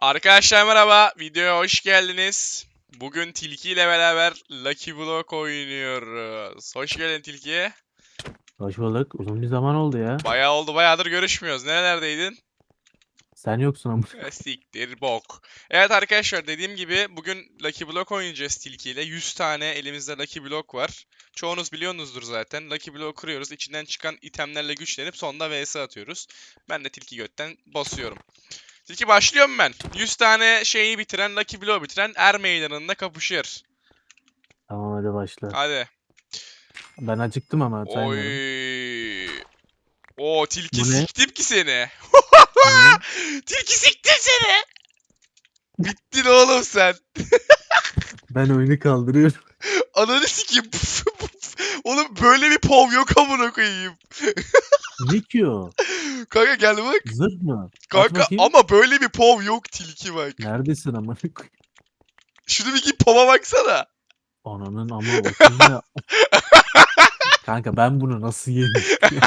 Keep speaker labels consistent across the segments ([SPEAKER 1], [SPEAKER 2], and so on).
[SPEAKER 1] Arkadaşlar merhaba, videoya hoş geldiniz. Bugün Tilki ile beraber Lucky Block oynuyoruz. Hoş geldin Tilki.
[SPEAKER 2] Hoş bulduk. Uzun bir zaman oldu ya.
[SPEAKER 1] Bayağı oldu, bayağıdır görüşmüyoruz. Nerelerdeydin?
[SPEAKER 2] Sen yoksun ama.
[SPEAKER 1] E, Siktir bok. Evet arkadaşlar dediğim gibi bugün Lucky Block oynayacağız Tilki ile. 100 tane elimizde Lucky Block var. Çoğunuz biliyorsunuzdur zaten. Lucky Block kuruyoruz. İçinden çıkan itemlerle güçlenip sonunda vs atıyoruz. Ben de Tilki götten basıyorum. Tilki başlıyorum ben. 100 tane şeyi bitiren, Lucky Block bitiren er meydanında kapışır.
[SPEAKER 2] Tamam hadi başla.
[SPEAKER 1] Hadi.
[SPEAKER 2] Ben acıktım ama.
[SPEAKER 1] Oy. Oo tilki
[SPEAKER 2] Bu ne?
[SPEAKER 1] siktim ki seni. Tilki siktim seni. Bittin oğlum sen.
[SPEAKER 2] Ben oyunu kaldırıyorum.
[SPEAKER 1] Ananı sikeyim. Oğlum böyle bir pov yok amına koyayım.
[SPEAKER 2] ne ki o?
[SPEAKER 1] Kanka gel bak.
[SPEAKER 2] Zırh mı?
[SPEAKER 1] Kanka
[SPEAKER 2] bakayım.
[SPEAKER 1] ama böyle bir pov yok tilki bak.
[SPEAKER 2] Neredesin ama?
[SPEAKER 1] Şunu bir git pova baksana.
[SPEAKER 2] Ananın ama ya? Kanka ben bunu nasıl yedim?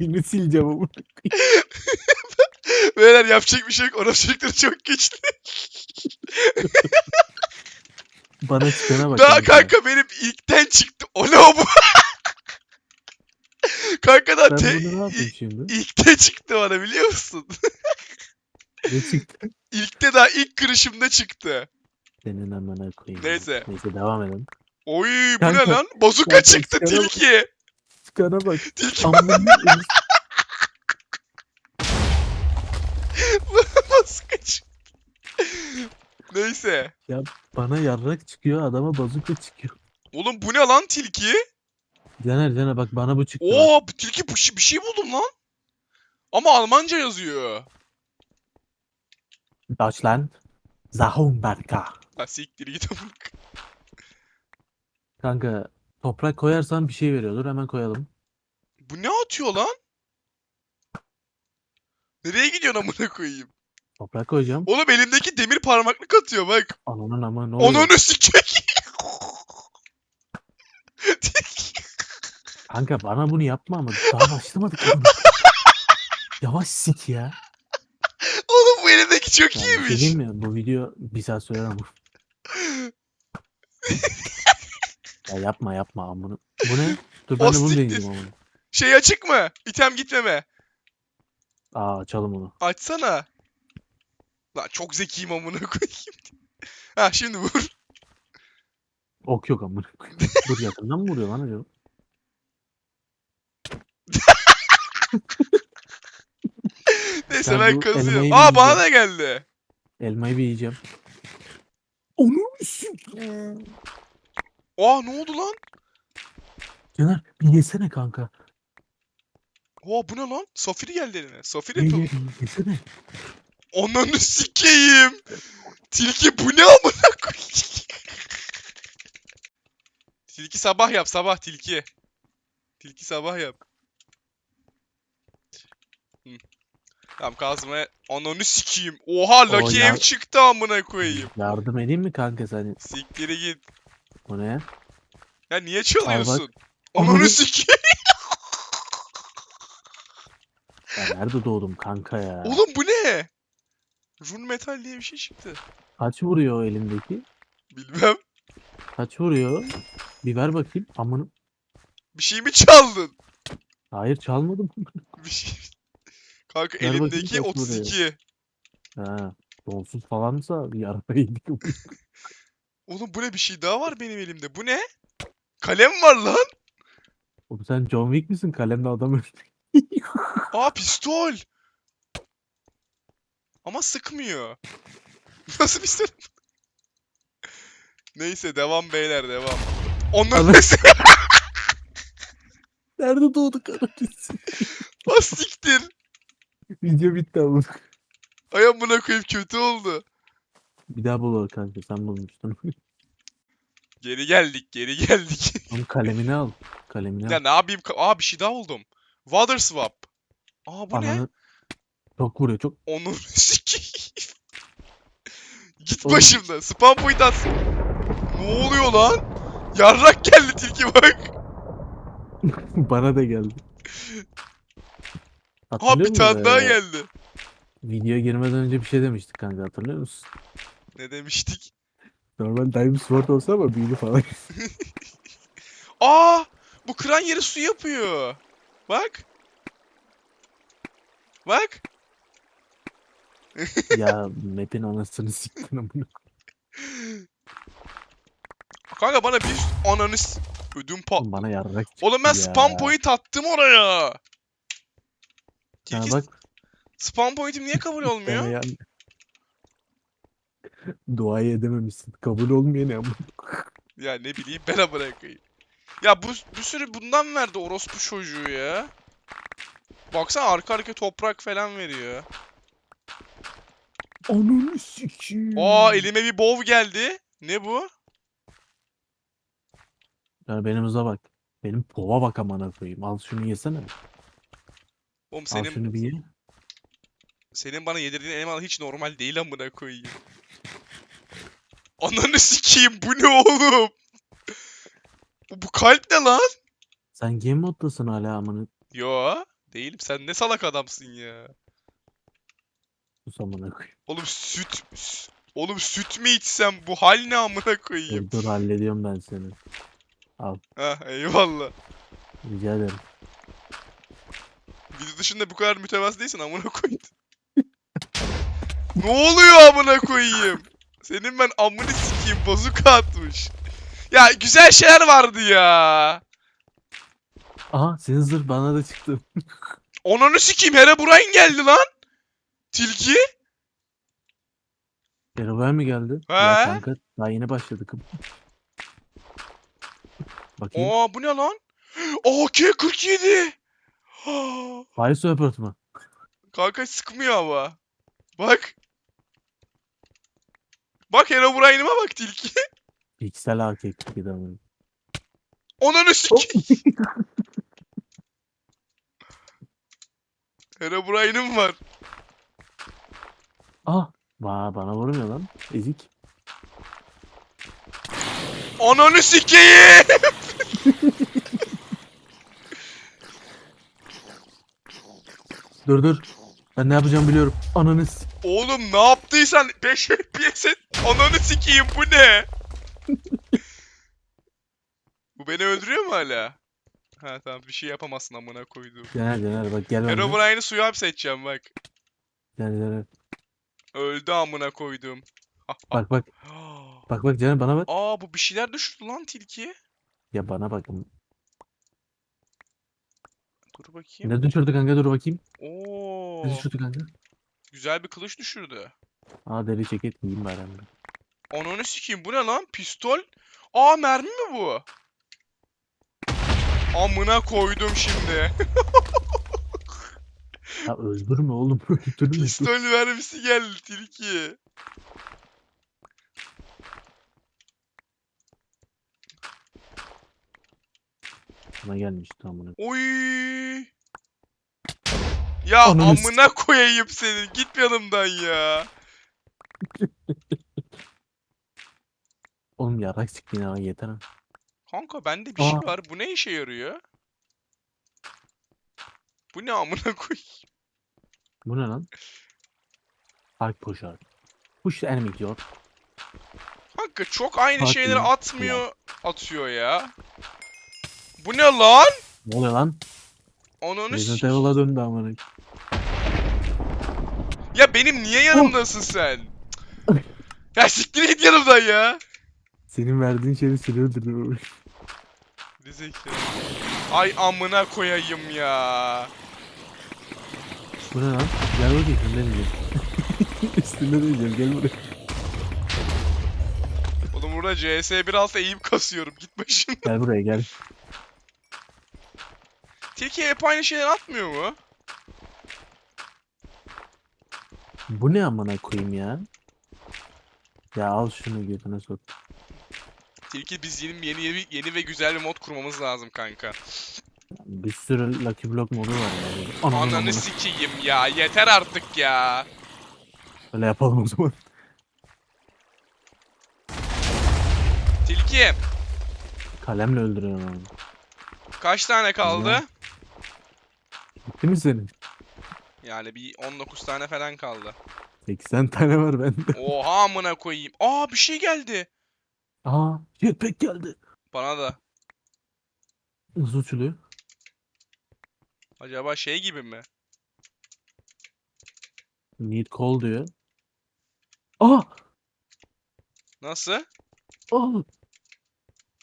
[SPEAKER 2] Oyunu sileceğim ama.
[SPEAKER 1] Beyler yapacak bir şey yok. Orası çok güçlü.
[SPEAKER 2] Bana çıkana bak.
[SPEAKER 1] Daha kanka benim ilkten çıktı. O ne o bu? kanka
[SPEAKER 2] Ben
[SPEAKER 1] te-
[SPEAKER 2] ne
[SPEAKER 1] ilkte çıktı bana biliyor musun?
[SPEAKER 2] Ne çıktı?
[SPEAKER 1] İlkte daha ilk kırışımda çıktı.
[SPEAKER 2] Senin amına koyayım.
[SPEAKER 1] Neyse.
[SPEAKER 2] Neyse devam edelim.
[SPEAKER 1] Oy bu ne
[SPEAKER 2] Kanka,
[SPEAKER 1] lan? Bazuka
[SPEAKER 2] kanka,
[SPEAKER 1] çıktı
[SPEAKER 2] çıkara bak.
[SPEAKER 1] tilki.
[SPEAKER 2] Çıkana bak.
[SPEAKER 1] Tilki bazuka çıktı. Neyse.
[SPEAKER 2] Bana yarrak çıkıyor adama bazuka çıkıyor.
[SPEAKER 1] Oğlum bu ne lan tilki?
[SPEAKER 2] Caner Caner bak bana bu çıktı. bak.
[SPEAKER 1] Oo bu tilki bu şey- bir şey buldum lan. Ama Almanca yazıyor.
[SPEAKER 2] Deutschland. Zahumberka.
[SPEAKER 1] Ha siktir git amına.
[SPEAKER 2] Kanka toprak koyarsan bir şey veriyordur hemen koyalım.
[SPEAKER 1] Bu ne atıyor lan? Nereye gidiyorsun amına koyayım?
[SPEAKER 2] Toprak koyacağım.
[SPEAKER 1] Oğlum elindeki demir parmaklık atıyor bak.
[SPEAKER 2] Ananın ama ne oluyor?
[SPEAKER 1] Onunu sikecek.
[SPEAKER 2] Kanka bana bunu yapma ama daha başlamadık. oğlum. Yavaş sik ya.
[SPEAKER 1] Oğlum bu elindeki çok
[SPEAKER 2] Yani bir şey
[SPEAKER 1] iyiymiş.
[SPEAKER 2] diyeyim mi? Bu video bir saat sürer ama. ya yapma yapma amına. Bu ne? Dur ben de bunu
[SPEAKER 1] Ostiktir.
[SPEAKER 2] deneyeceğim amına.
[SPEAKER 1] Şey açık mı? İtem gitmeme.
[SPEAKER 2] Aa açalım onu.
[SPEAKER 1] Açsana. Lan çok zekiyim amına koyayım. ha şimdi vur.
[SPEAKER 2] Ok yok amına. Dur yakından mı vuruyor lan acaba?
[SPEAKER 1] Neyse
[SPEAKER 2] Ben
[SPEAKER 1] ben
[SPEAKER 2] bu
[SPEAKER 1] kazıyorum.
[SPEAKER 2] elmayı
[SPEAKER 1] Aa bana da geldi.
[SPEAKER 2] Elmayı bir yiyeceğim. Onu
[SPEAKER 1] Aa ne oldu lan?
[SPEAKER 2] Caner bir yesene kanka.
[SPEAKER 1] Aa bu ne lan? Safiri geldi eline. Safiri
[SPEAKER 2] Ye, yesene.
[SPEAKER 1] Ananı sikeyim. Tilki bu ne amına koyayım? tilki sabah yap sabah tilki. Tilki sabah yap. Hı. Tamam kazmaya ananı sikeyim. Oha Lucky
[SPEAKER 2] ya-
[SPEAKER 1] ev çıktı amına koyayım.
[SPEAKER 2] Yardım edeyim mi kanka sen?
[SPEAKER 1] Siktiri git.
[SPEAKER 2] O ne?
[SPEAKER 1] Ya niye çalıyorsun?
[SPEAKER 2] Ananı-
[SPEAKER 1] Ananı sikeyim.
[SPEAKER 2] Ben nerede doğdum kanka ya?
[SPEAKER 1] Oğlum bu ne? Rune metal diye bir şey çıktı.
[SPEAKER 2] Kaç vuruyor o elindeki?
[SPEAKER 1] Bilmem.
[SPEAKER 2] Kaç vuruyor? Bir ver bakayım. Amını.
[SPEAKER 1] Bir şey mi çaldın?
[SPEAKER 2] Hayır çalmadım.
[SPEAKER 1] Bir şey. Kanka
[SPEAKER 2] Ver bakayım
[SPEAKER 1] elimdeki
[SPEAKER 2] vuruyor.
[SPEAKER 1] 32.
[SPEAKER 2] ha. Donsuz falansa bir araba yedik.
[SPEAKER 1] Oğlum bu ne bir şey daha var benim elimde. Bu ne? Kalem var lan.
[SPEAKER 2] Oğlum sen John Wick misin? Kalemle adam öldü.
[SPEAKER 1] Aa pistol. Ama sıkmıyor. Nasıl pistol? Neyse devam beyler devam. Onun nesi?
[SPEAKER 2] Nerede doğduk anasını?
[SPEAKER 1] Siktir.
[SPEAKER 2] Video bitti ama.
[SPEAKER 1] Ay amına koyayım kötü oldu.
[SPEAKER 2] Bir daha bul o kanka sen bulmuştun.
[SPEAKER 1] Geri geldik geri geldik.
[SPEAKER 2] Onun kalemini al. Kalemini
[SPEAKER 1] ya
[SPEAKER 2] al.
[SPEAKER 1] ne yapayım? ka- Aa bir şey daha buldum. Water swap. Aa bu ne?
[SPEAKER 2] Ananı. Çok vuruyor çok.
[SPEAKER 1] Onun sikeyim. Git
[SPEAKER 2] Oğlum.
[SPEAKER 1] başımdan. Spam point at. Ne oluyor lan? Yarrak geldi tilki bak.
[SPEAKER 2] Bana da geldi.
[SPEAKER 1] Ha bir
[SPEAKER 2] musun
[SPEAKER 1] tane daha
[SPEAKER 2] be?
[SPEAKER 1] geldi.
[SPEAKER 2] Videoya girmeden önce bir şey demiştik kanka hatırlıyor musun?
[SPEAKER 1] Ne demiştik?
[SPEAKER 2] Normal Diamond Sword olsa ama büyülü falan.
[SPEAKER 1] Aa! Bu kıran yeri su yapıyor. Bak. Bak.
[SPEAKER 2] Ya map'in anasını siktin amına.
[SPEAKER 1] Kanka bana bir ananı s- ödüm pat.
[SPEAKER 2] Bana yarrak
[SPEAKER 1] Oğlum ben
[SPEAKER 2] ya.
[SPEAKER 1] spam point attım oraya.
[SPEAKER 2] Ya bak.
[SPEAKER 1] spam point'im niye kabul olmuyor?
[SPEAKER 2] ya... Duayı edememişsin. Kabul olmuyor ne amına.
[SPEAKER 1] Ya ne bileyim ben amına koyayım. Ya bu bir sürü bundan verdi orospu çocuğu ya. Baksana arka arka toprak falan veriyor.
[SPEAKER 2] Ananı sikeyim.
[SPEAKER 1] Aa elime bir bow geldi. Ne bu?
[SPEAKER 2] Ya benim hıza bak. Benim pova bak amına koyayım. Al şunu yesene.
[SPEAKER 1] Oğlum
[SPEAKER 2] Al
[SPEAKER 1] senin
[SPEAKER 2] şunu bir ye.
[SPEAKER 1] senin bana yedirdiğin elma hiç normal değil amına koyayım. Ananı sikeyim bu ne oğlum? Bu, bu kalp ne lan?
[SPEAKER 2] Sen game moddasın hala amına.
[SPEAKER 1] Yo değilim sen ne salak adamsın ya.
[SPEAKER 2] Sus amına koyayım.
[SPEAKER 1] Oğlum süt, sü- oğlum süt mü içsem bu hal ne amına koyayım.
[SPEAKER 2] Dur, dur hallediyorum ben seni.
[SPEAKER 1] Ha eyvallah.
[SPEAKER 2] Rica ederim.
[SPEAKER 1] Video dışında bu kadar mütevazı değilsin amına koyayım. ne oluyor amına koyayım? Senin ben amını sikeyim bazuka atmış. Ya güzel şeyler vardı ya.
[SPEAKER 2] Aha senin zırh bana da çıktı.
[SPEAKER 1] Onunu sikeyim Herobrine geldi lan. Tilki.
[SPEAKER 2] Herobrine mi geldi?
[SPEAKER 1] He.
[SPEAKER 2] Ya kanka daha yeni başladık. Bakayım.
[SPEAKER 1] Aa bu ne lan? AK-47.
[SPEAKER 2] Fire Support mu?
[SPEAKER 1] Kanka sıkmıyor ama. Bak. Bak Herobrine'ıma bak tilki.
[SPEAKER 2] Piksel AK gibi amına.
[SPEAKER 1] Onunu sikeyim. Herobrine'ım var.
[SPEAKER 2] Ah! Ba bana vurmuyor lan. Ezik.
[SPEAKER 1] Ananı sikeyim.
[SPEAKER 2] Dur dur. Ben ne yapacağımı biliyorum. Ananı s-
[SPEAKER 1] Oğlum ne yaptıysan 5 FPS et. Ananı sikeyim bu ne? bu beni öldürüyor mu hala? Ha tamam bir şey yapamazsın amına koyduğum.
[SPEAKER 2] Dener dener bak gel bende.
[SPEAKER 1] Herobrine'i suya hapsedeceğim bak.
[SPEAKER 2] Dener dener.
[SPEAKER 1] Öldü amına koydum.
[SPEAKER 2] Bak bak. Bak bak canım bana bak.
[SPEAKER 1] Aa bu bir şeyler düşürdü lan tilki.
[SPEAKER 2] Ya bana bak.
[SPEAKER 1] Dur bakayım.
[SPEAKER 2] Ne düşürdü kanka dur bakayım.
[SPEAKER 1] Oo.
[SPEAKER 2] Ne düşürdü kanka?
[SPEAKER 1] Güzel bir kılıç düşürdü.
[SPEAKER 2] Aa deri ceket giyeyim bari ben.
[SPEAKER 1] Ananı sikeyim bu ne lan? Pistol. Aa mermi mi bu? Amına koydum şimdi.
[SPEAKER 2] Ya öldürme oğlum. Öldürme.
[SPEAKER 1] Pistol mermisi geldi tilki.
[SPEAKER 2] Bana gelmişti amına.
[SPEAKER 1] Oy. Ya
[SPEAKER 2] Ananı
[SPEAKER 1] amına koyayım seni. Git yanımdan ya.
[SPEAKER 2] Oğlum yarak yine ama yeter ha.
[SPEAKER 1] Kanka bende bir şey
[SPEAKER 2] Aa.
[SPEAKER 1] var. Bu ne işe yarıyor? Bu ne amına koyayım?
[SPEAKER 2] Bu ne lan? Park pusher. Push the enemy diyor.
[SPEAKER 1] Kanka çok aynı
[SPEAKER 2] Fuck
[SPEAKER 1] şeyleri atmıyor, atıyor ya. Bu ne lan?
[SPEAKER 2] Ne oluyor lan?
[SPEAKER 1] Ananı
[SPEAKER 2] Resident Evil'a döndü amına.
[SPEAKER 1] Ya benim niye yanımdasın sen? ya siktir git yanımdan ya.
[SPEAKER 2] Senin verdiğin şeyi seni öldürdü.
[SPEAKER 1] Dizekli. Ay amına koyayım ya.
[SPEAKER 2] Bu ne lan? Gel bakayım üstünde diyeceğim. üstünde diyeceğim gel buraya.
[SPEAKER 1] Oğlum burada CS 1.6 eğim kasıyorum. Git başımdan.
[SPEAKER 2] Gel buraya gel.
[SPEAKER 1] Tilki hep aynı şeyler atmıyor mu?
[SPEAKER 2] Bu ne amına koyayım ya? Ya al şunu götüne sok.
[SPEAKER 1] Tilki biz yeni yeni yeni, yeni ve güzel bir mod kurmamız lazım kanka.
[SPEAKER 2] Bir sürü Lucky Block modu var ya. Ananı
[SPEAKER 1] Ananı sikeyim ya. Yeter artık ya.
[SPEAKER 2] Öyle yapalım o zaman.
[SPEAKER 1] Tilki
[SPEAKER 2] Kalemle öldürüyorum onu.
[SPEAKER 1] kaç tane kaldı?
[SPEAKER 2] Bitti mi senin?
[SPEAKER 1] Yani bir 19 tane falan kaldı.
[SPEAKER 2] 80 tane var bende.
[SPEAKER 1] Oha amına koyayım. Aa bir şey geldi.
[SPEAKER 2] Aa jetpack geldi.
[SPEAKER 1] Bana da.
[SPEAKER 2] Nasıl uçuluyor?
[SPEAKER 1] Acaba şey gibi mi?
[SPEAKER 2] Need call diyor. Aa!
[SPEAKER 1] Nasıl?
[SPEAKER 2] Aa!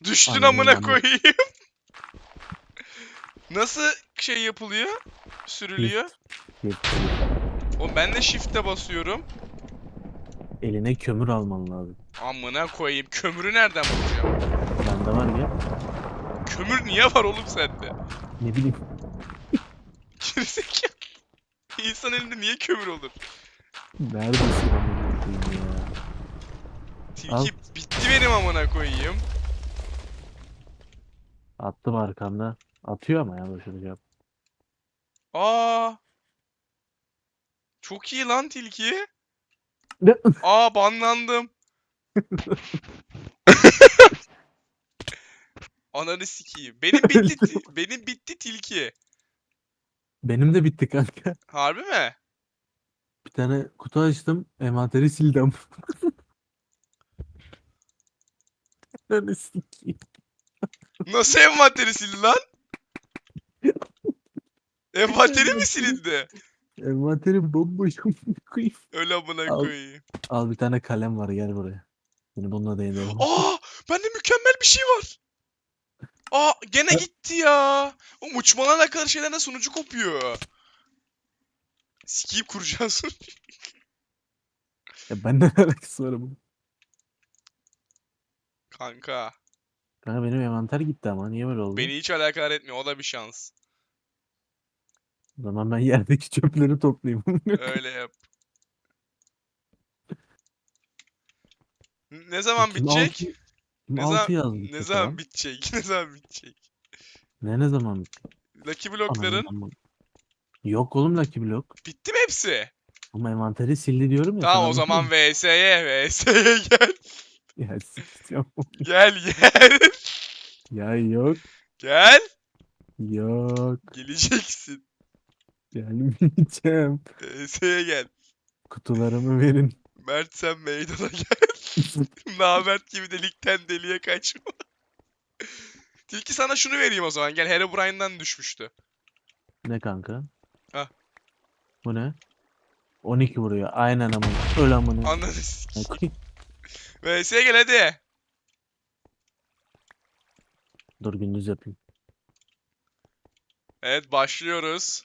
[SPEAKER 1] Düştün
[SPEAKER 2] Anladım,
[SPEAKER 1] amına
[SPEAKER 2] anladım.
[SPEAKER 1] koyayım. Nasıl şey yapılıyor? Sürülüyor. O ben de shift'e basıyorum.
[SPEAKER 2] Eline kömür alman lazım.
[SPEAKER 1] Amına koyayım. Kömürü nereden bulacağım?
[SPEAKER 2] Bende var ya.
[SPEAKER 1] Kömür niye var oğlum sende?
[SPEAKER 2] Ne bileyim.
[SPEAKER 1] Gerizekalı. İnsan elinde niye kömür olur?
[SPEAKER 2] Neredesin amına koyayım ya?
[SPEAKER 1] Tilki bitti benim amına koyayım.
[SPEAKER 2] Attım arkamda. Atıyor ama ya boşuna cevap.
[SPEAKER 1] Aa. Çok iyi lan tilki.
[SPEAKER 2] Ne?
[SPEAKER 1] Aa banlandım. Ananı sikeyim. Benim bitti ti- benim bitti tilki.
[SPEAKER 2] Benim de bitti kanka.
[SPEAKER 1] Harbi mi?
[SPEAKER 2] Bir tane kutu açtım. Envanteri sildim. Lan sikeyim.
[SPEAKER 1] Nasıl envanteri sildi lan? Envanteri mi silindi?
[SPEAKER 2] Envanteri bomboş amına koyayım.
[SPEAKER 1] Öyle amına
[SPEAKER 2] Al.
[SPEAKER 1] koyayım.
[SPEAKER 2] Al bir tane kalem var gel buraya. Seni bununla değinelim.
[SPEAKER 1] Aa, bende mükemmel bir şey var. Aa, gene gitti ya. O uçmalarla alakalı şeylerden sonucu kopuyor. Sikiyim kuracağız.
[SPEAKER 2] Ya bende ne alakası var bunun?
[SPEAKER 1] Kanka,
[SPEAKER 2] Kanka benim envanter gitti ama niye böyle oldu?
[SPEAKER 1] beni hiç alakadar etmiyor. O da bir şans.
[SPEAKER 2] O zaman ben yerdeki çöpleri toplayayım.
[SPEAKER 1] Öyle yap. Ne zaman
[SPEAKER 2] Kim
[SPEAKER 1] bitecek?
[SPEAKER 2] altı-
[SPEAKER 1] Ne zaman
[SPEAKER 2] yazdı
[SPEAKER 1] ne zaman bitecek? Ne zaman bitecek?
[SPEAKER 2] Ne ne zaman bitecek?
[SPEAKER 1] Lucky
[SPEAKER 2] Ananı
[SPEAKER 1] blokların
[SPEAKER 2] amı- Yok oğlum Lucky Block.
[SPEAKER 1] bitti mi hepsi?
[SPEAKER 2] Ama envanteri sildi diyorum ya.
[SPEAKER 1] Tamam o zaman. VS'ye, VS'ye gel.
[SPEAKER 2] Ya sikeceğim.
[SPEAKER 1] Gel gel.
[SPEAKER 2] Ya yok.
[SPEAKER 1] Gel.
[SPEAKER 2] Yok.
[SPEAKER 1] Geleceksin.
[SPEAKER 2] Gelmeyeceğim.
[SPEAKER 1] VS'ye gel.
[SPEAKER 2] Kutularımı verin.
[SPEAKER 1] Mert sen meydana gel. Namert gibi delikten deliğe kaçma. Tilki sana şunu vereyim o zaman. Gel Herobrine'den düşmüştü.
[SPEAKER 2] ne kanka?
[SPEAKER 1] Hah.
[SPEAKER 2] Bu ne? 12 vuruyor. Aynen amına. Öl amına.
[SPEAKER 1] Anladın. VS'ye gel hadi.
[SPEAKER 2] Dur gündüz yapayım.
[SPEAKER 1] Evet başlıyoruz.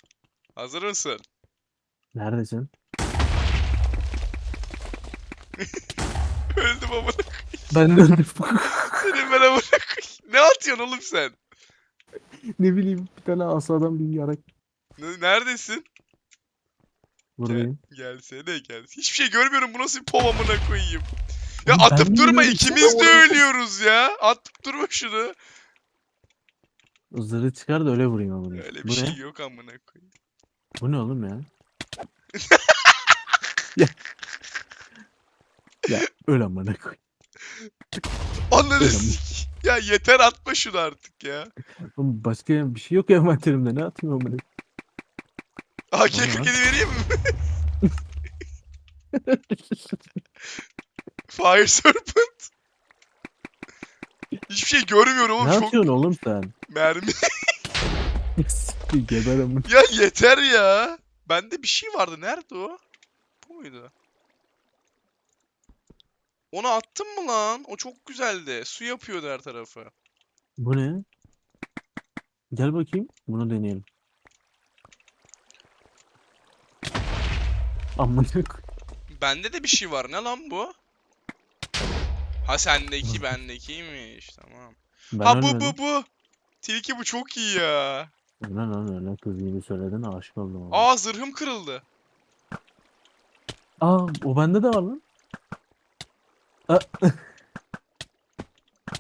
[SPEAKER 1] Hazır mısın?
[SPEAKER 2] Neredesin?
[SPEAKER 1] Öldüm amına.
[SPEAKER 2] Ben de öldüm.
[SPEAKER 1] Senin ben amına. Ne atıyorsun oğlum sen?
[SPEAKER 2] ne bileyim bir tane asadan bir yarak
[SPEAKER 1] Ne- Neredesin?
[SPEAKER 2] buradayım.
[SPEAKER 1] Gelsene gel. Hiçbir şey görmüyorum. Bu nasıl bir pov amına koyayım. Ya
[SPEAKER 2] ben
[SPEAKER 1] atıp durma
[SPEAKER 2] bilmiyorum,
[SPEAKER 1] ikimiz de ölüyoruz ya. Atıp durma şunu.
[SPEAKER 2] Zırhı çıkar da öyle vurayım amına.
[SPEAKER 1] Öyle
[SPEAKER 2] Bu
[SPEAKER 1] bir
[SPEAKER 2] ne?
[SPEAKER 1] şey yok amına koyayım.
[SPEAKER 2] Bu ne oğlum ya? ya. Ya öl amına koy.
[SPEAKER 1] Anladın. Ya yeter atma şunu artık ya.
[SPEAKER 2] Oğlum başka bir şey yok envanterimde ne atayım amına.
[SPEAKER 1] AK-47 vereyim mi? Fire Serpent. Hiçbir şey görmüyorum oğlum.
[SPEAKER 2] ne
[SPEAKER 1] Çok
[SPEAKER 2] atıyorsun oğlum sen?
[SPEAKER 1] mermi.
[SPEAKER 2] Siktir geber amına.
[SPEAKER 1] ya yeter ya. Bende bir şey vardı. Nerede o? Bu muydu? Onu attın mı lan? O çok güzeldi. Su yapıyordu her tarafı.
[SPEAKER 2] Bu ne? Gel bakayım. Bunu deneyelim. Amına koy.
[SPEAKER 1] Bende de bir şey var. Ne lan bu? Ha sendeki bendekiymiş. Tamam.
[SPEAKER 2] Ben
[SPEAKER 1] ha bu bu bu. Tilki bu çok iyi ya.
[SPEAKER 2] Lan lan öyle kız gibi söyledin aşık oldum ama.
[SPEAKER 1] Aa zırhım kırıldı.
[SPEAKER 2] Aa o bende de var lan.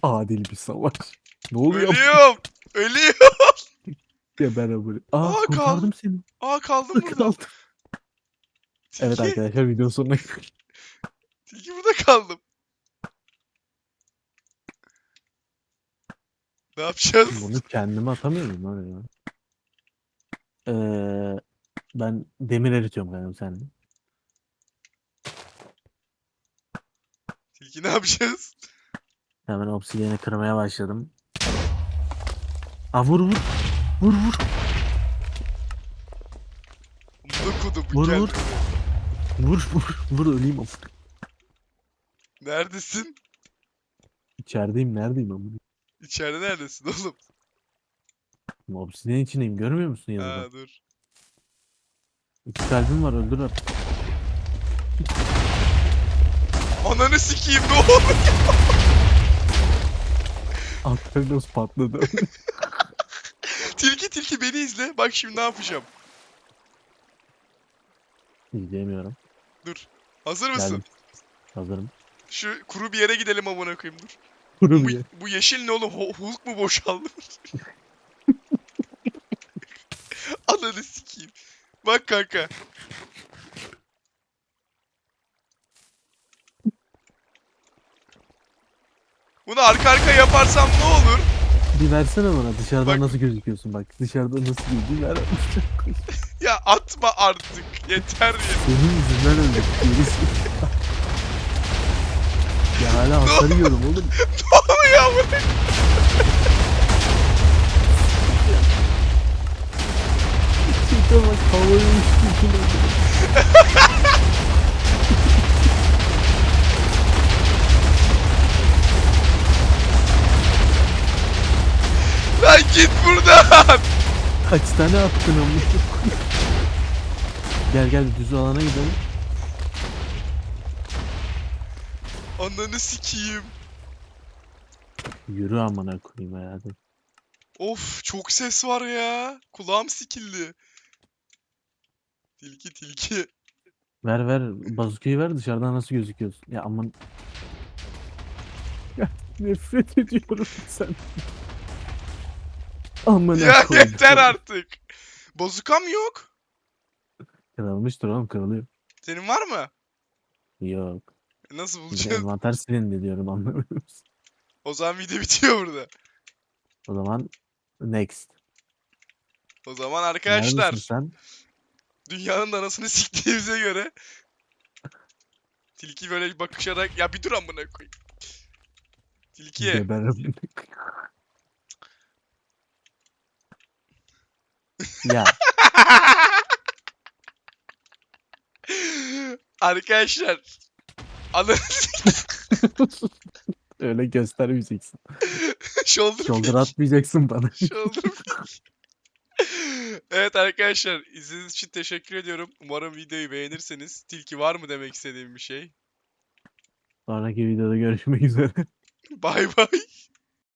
[SPEAKER 2] Adil bir savaş. Ne oluyor?
[SPEAKER 1] Ölüyorum. Ölüyorum.
[SPEAKER 2] Geber amına. Aa,
[SPEAKER 1] Aa,
[SPEAKER 2] kurtardım
[SPEAKER 1] kaldım.
[SPEAKER 2] seni.
[SPEAKER 1] Aa kaldım burada.
[SPEAKER 2] Kaldım. Evet
[SPEAKER 1] Tilki,
[SPEAKER 2] arkadaşlar videonun sonuna
[SPEAKER 1] tilki burada kaldım. Ne yapacağız?
[SPEAKER 2] Bunu kendime atamıyor muyum lan ya? Ee, Ben demir eritiyorum kanka sen.
[SPEAKER 1] Tilki ne yapacağız?
[SPEAKER 2] Hemen obsidiyeni kırmaya başladım. Aa vur vur. Vur vur.
[SPEAKER 1] Amına kodum
[SPEAKER 2] Vur,
[SPEAKER 1] gel.
[SPEAKER 2] vur. Vur vur. Vur öleyim ama.
[SPEAKER 1] Neredesin?
[SPEAKER 2] İçerideyim neredeyim ama.
[SPEAKER 1] İçeride neredesin oğlum?
[SPEAKER 2] Obsidiyen içindeyim görmüyor musun yanımda?
[SPEAKER 1] Ha dur.
[SPEAKER 2] İki kalbim var öldür artık.
[SPEAKER 1] Ananı sikeyim ne oldu?
[SPEAKER 2] Akrenos patladı.
[SPEAKER 1] tilki tilki beni izle. Bak şimdi ne yapacağım.
[SPEAKER 2] İzleyemiyorum.
[SPEAKER 1] Dur. Hazır mısın?
[SPEAKER 2] Geldim. Hazırım.
[SPEAKER 1] Şu kuru bir yere gidelim amına koyayım dur.
[SPEAKER 2] Kurum
[SPEAKER 1] Bu,
[SPEAKER 2] ya.
[SPEAKER 1] bu yeşil ne oğlum? Ho- Hulk mu boşaldı? Ananı sikeyim. Bak kanka. Bunu arka arka yaparsam ne olur?
[SPEAKER 2] Bir versene bana dışarıdan
[SPEAKER 1] Bak.
[SPEAKER 2] nasıl gözüküyorsun bak. Dışarıdan nasıl gözüküyorsun? Ver.
[SPEAKER 1] Ya atma artık. Yeter ya.
[SPEAKER 2] Senin yüzünden öldük. Gerisi. ya hala hasar yiyorum oğlum.
[SPEAKER 1] Ne oluyor amına?
[SPEAKER 2] Çıkta bak havaya uçtu.
[SPEAKER 1] Git buradan.
[SPEAKER 2] Kaç tane attın ama. gel gel düz alana gidelim.
[SPEAKER 1] Ananı sikeyim.
[SPEAKER 2] Yürü amına koyayım herhalde.
[SPEAKER 1] Of çok ses var ya. Kulağım sikildi. Tilki tilki.
[SPEAKER 2] Ver ver bazukayı ver dışarıdan nasıl gözüküyorsun? Ya aman. Ya nefret ediyorum sen. Aman
[SPEAKER 1] Ya yeter artık. Bozukam yok.
[SPEAKER 2] Kırılmıştır oğlum kırılıyor.
[SPEAKER 1] Senin var mı?
[SPEAKER 2] Yok.
[SPEAKER 1] Nasıl
[SPEAKER 2] Bir de
[SPEAKER 1] bulacağız?
[SPEAKER 2] envanter silindi diyorum anlamıyor musun?
[SPEAKER 1] O zaman video bitiyor burada.
[SPEAKER 2] O zaman next.
[SPEAKER 1] O zaman
[SPEAKER 2] Neredesin
[SPEAKER 1] arkadaşlar
[SPEAKER 2] sen?
[SPEAKER 1] dünyanın da anasını siktiğimize göre Tilki böyle bir bakışarak ya bir dur amına koyayım. Tilki
[SPEAKER 2] Geberim. Ya
[SPEAKER 1] Arkadaşlar Ananı
[SPEAKER 2] öyle göstermeyeceksin.
[SPEAKER 1] shoulder
[SPEAKER 2] Shoulder atmayacaksın bana.
[SPEAKER 1] Shoulder evet arkadaşlar izlediğiniz için teşekkür ediyorum. Umarım videoyu beğenirseniz. Tilki var mı demek istediğim bir şey?
[SPEAKER 2] Sonraki videoda görüşmek üzere.
[SPEAKER 1] Bay bay.